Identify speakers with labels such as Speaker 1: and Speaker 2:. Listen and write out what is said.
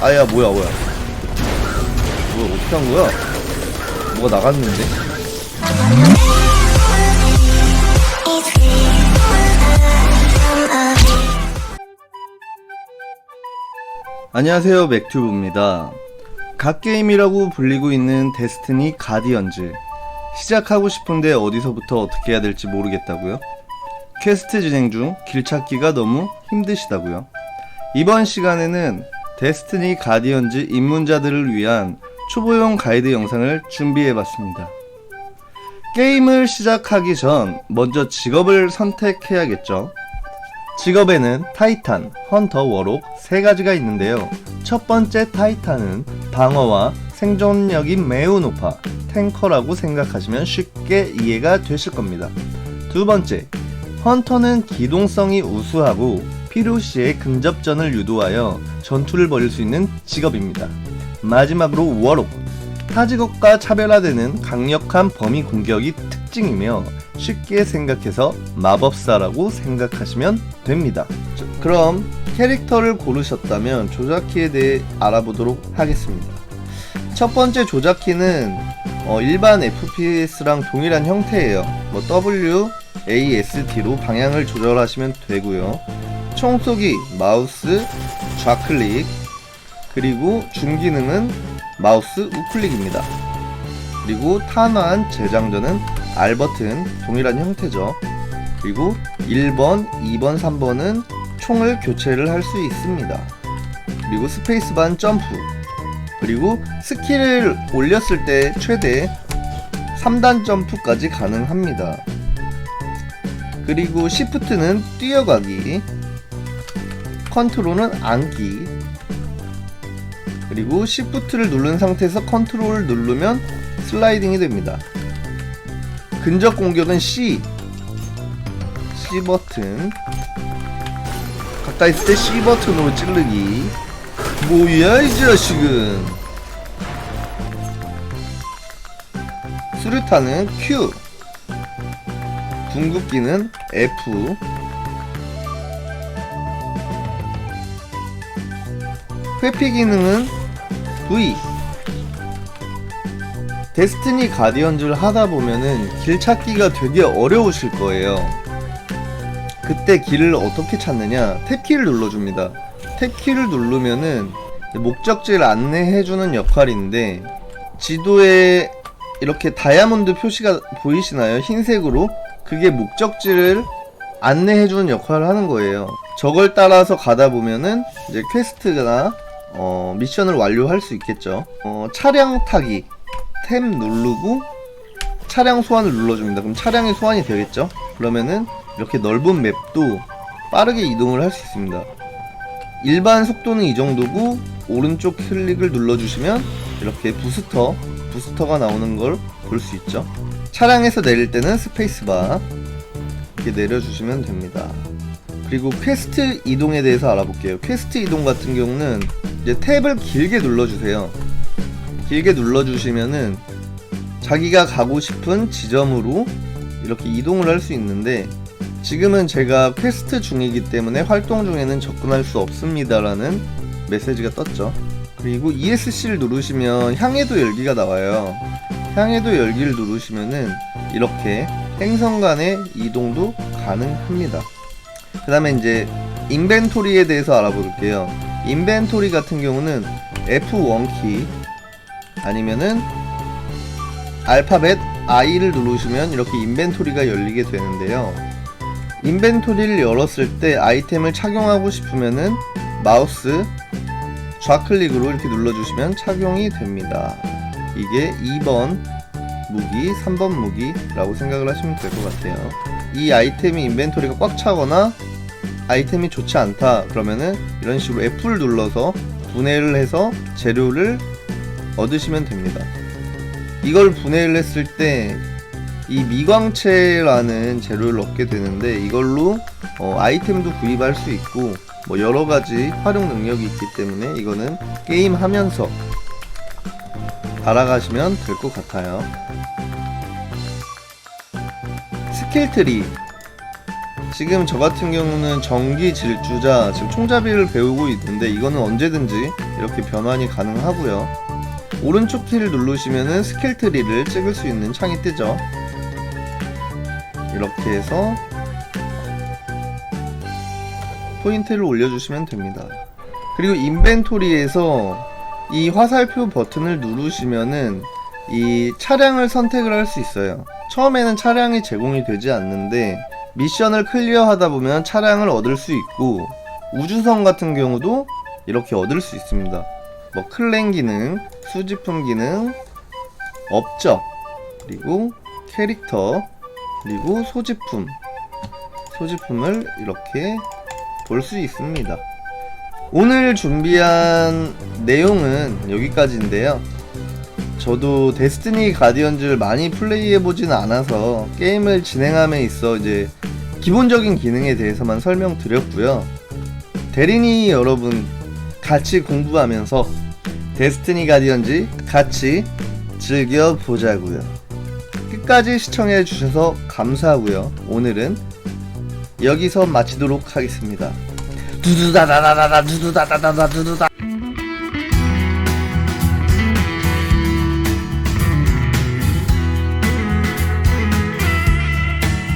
Speaker 1: 아야 뭐야 뭐야. 뭐야 어떻게 한 거야? 뭐가 나갔는데? 안녕하세요 맥튜브입니다. 갓게임이라고 불리고 있는 데스티니 가디언즈. 시작하고 싶은데 어디서부터 어떻게 해야 될지 모르겠다고요? 퀘스트 진행 중 길 찾기가 너무 힘드시다고요? 이번 시간에는 데스티니 가디언즈 입문자들을 위한 초보용 가이드 영상을 준비해봤습니다. 게임을 시작하기 전 먼저 직업을 선택해야겠죠. 직업에는 타이탄, 헌터, 워록 세 가지가 있는데요. 첫 번째 타이탄은 방어와 생존력이 매우 높아 탱커라고 생각하시면 쉽게 이해가 되실 겁니다. 두 번째, 헌터는 기동성이 우수하고 필요시에 근접전을 유도하여 전투를 벌일 수 있는 직업입니다. 마지막으로 워록, 타직업과 차별화되는 강력한 범위 공격이 특징이며 쉽게 생각해서 마법사라고 생각하시면 됩니다. 자, 그럼 캐릭터를 고르셨다면 조작키에 대해 알아보도록 하겠습니다. 첫 번째 조작키는 어, 일반 FPS랑 동일한 형태예요. 뭐 W, A, S, D로 방향을 조절하시면 되고요. 총쏘기, 마우스, 좌클릭, 그리고 중기능은 마우스 우클릭입니다. 그리고 탄환 재장전은 R 버튼 동일한 형태죠. 그리고 1번, 2번, 3번은 총을 교체를 할 수 있습니다. 그리고 스페이스반 점프. 그리고 스킬을 올렸을 때 최대 3단 점프까지 가능합니다. 그리고 시프트는 뛰어가기. 컨트롤은 앉기. 그리고 시프트를 누른 상태에서 컨트롤을 누르면 슬라이딩이 됩니다. 근접 공격은 C. C 버튼. 가까이 있을 때 C 버튼으로 찌르기. 뭐야 이 자식은. 수류탄은 Q. 궁극기는 F. 회피 기능은 V. 데스티니 가디언즈를 하다 보면은 길 찾기가 되게 어려우실 거예요. 그때 길을 어떻게 찾느냐? 탭키를 눌러줍니다. 탭키를 누르면은 목적지를 안내해주는 역할인데 지도에 이렇게 다이아몬드 표시가 보이시나요? 흰색으로 그게 목적지를 안내해주는 역할을 하는 거예요. 저걸 따라서 가다 보면은 이제 퀘스트나 어, 미션을 완료할 수 있겠죠. 어, 차량 타기 탭 누르고 차량 소환을 눌러줍니다. 그럼 차량이 소환이 되겠죠? 그러면은 이렇게 넓은 맵도 빠르게 이동을 할 수 있습니다. 일반 속도는 이 정도고 오른쪽 클릭을 눌러주시면 이렇게 부스터 부스터가 나오는 걸 볼 수 있죠. 차량에서 내릴 때는 스페이스바 이렇게 내려주시면 됩니다. 그리고 퀘스트 이동에 대해서 알아볼게요. 퀘스트 이동 같은 경우는 이제 탭을 길게 눌러주세요. 길게 눌러주시면은 자기가 가고 싶은 지점으로 이렇게 이동을 할 수 있는데 지금은 제가 퀘스트 중이기 때문에 활동 중에는 접근할 수 없습니다라는 메시지가 떴죠. 그리고 ESC를 누르시면 향해도 열기가 나와요. 향해도 열기를 누르시면은 이렇게 행성 간의 이동도 가능합니다. 그 다음에 이제 인벤토리에 대해서 알아볼게요. 인벤토리 같은 경우는 F1키 아니면은 알파벳 I를 누르시면 이렇게 인벤토리가 열리게 되는데요. 인벤토리를 열었을 때 아이템을 착용하고 싶으면은 마우스 좌클릭으로 이렇게 눌러주시면 착용이 됩니다. 이게 2번 무기, 3번 무기라고 생각을 하시면 될 것 같아요. 이 아이템이 인벤토리가 꽉 차거나 아이템이 좋지 않다 그러면은 이런 식으로 F를 눌러서 분해를 해서 재료를 얻으시면 됩니다. 이걸 분해를 했을 때 이 미광체라는 재료를 얻게 되는데 이걸로 어, 아이템도 구입할 수 있고 뭐 여러 가지 활용 능력이 있기 때문에 이거는 게임 하면서 알아가시면 될 것 같아요. 스킬 트리 지금 저 같은 경우는 전기 질주자 지금 총잡이를 배우고 있는데 이거는 언제든지 이렇게 변환이 가능하고요. 오른쪽 키를 누르시면은 스킬 트리를 찍을 수 있는 창이 뜨죠. 이렇게 해서 포인트를 올려주시면 됩니다. 그리고 인벤토리에서 이 화살표 버튼을 누르시면은 이 차량을 선택을 할 수 있어요. 처음에는 차량이 제공이 되지 않는데 미션을 클리어하다 보면 차량을 얻을 수 있고 우주선 같은 경우도 이렇게 얻을 수 있습니다. 뭐 클랜 기능, 수집품 기능, 업적, 그리고 캐릭터, 그리고 소지품, 소지품을 이렇게 볼 수 있습니다. 오늘 준비한 내용은 여기까지인데요. 저도 데스티니 가디언즈를 많이 플레이해보진 않아서 게임을 진행함에 있어 이제 기본적인 기능에 대해서만 설명드렸고요. 대리니 여러분 같이 공부하면서 데스티니 가디언즈 같이 즐겨보자고요. 끝까지 시청해주셔서 감사하고요. 오늘은 여기서 마치도록 하겠습니다. 두두다다다다다 두두다다다다 두두다